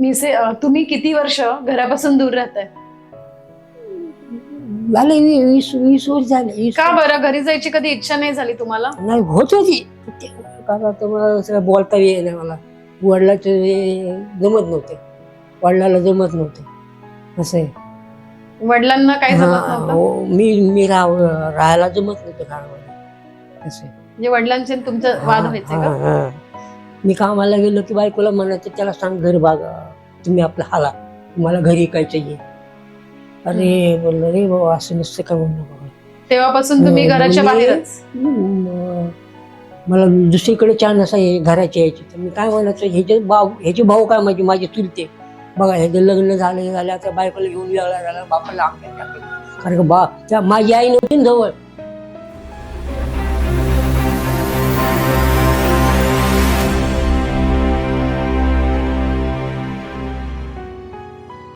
मिसे तुम्ही किती वर्ष घरापासून दूर राहताय? झाले वी- वीस वीस वर्ष झाले वीस का बरं? घरी जायची कधी इच्छा नाही झाली तुम्हाला? नाही होत होती. ते- कारण आता मला सगळं बोलता येईल मला. वडिलाचं हे जमत नव्हते. वडिलाला जमत नव्हतं. असं आहे. वडिलांना काय जमत हा, नव्हतं? हो, मी मी राह राहायला जमत नव्हतं घरामध्ये. असं आहे. म्हणजे वडिलांचे आणि तुमचं वाद व्हायचे हा, का? हा. मी कामाला गेलो की बायकोला म्हणायचं त्याला सांग घर बागा. तुम्ही आपला हाला तुम्हाला घरी काय चाहिए अरे बोललो रे बाबा असं नसतं का म्हणलं बाबा? तेव्हापासून तुम्ही हो, घराच्या बाहेरच? म- मला दुसरीकडे चान्स आहे घराची यायची. तर मी काय म्हणायचं ह्याचे भाऊ ह्याचे भाऊ काय म्हणजे माझे चुलते? बघा ह्याचं लग्न झालं हे झालं आता बायकोला घेऊन वेगळा झाला बापाला टाकलं. कारण का बा त्या माझी आई नव्हती ना जवळ.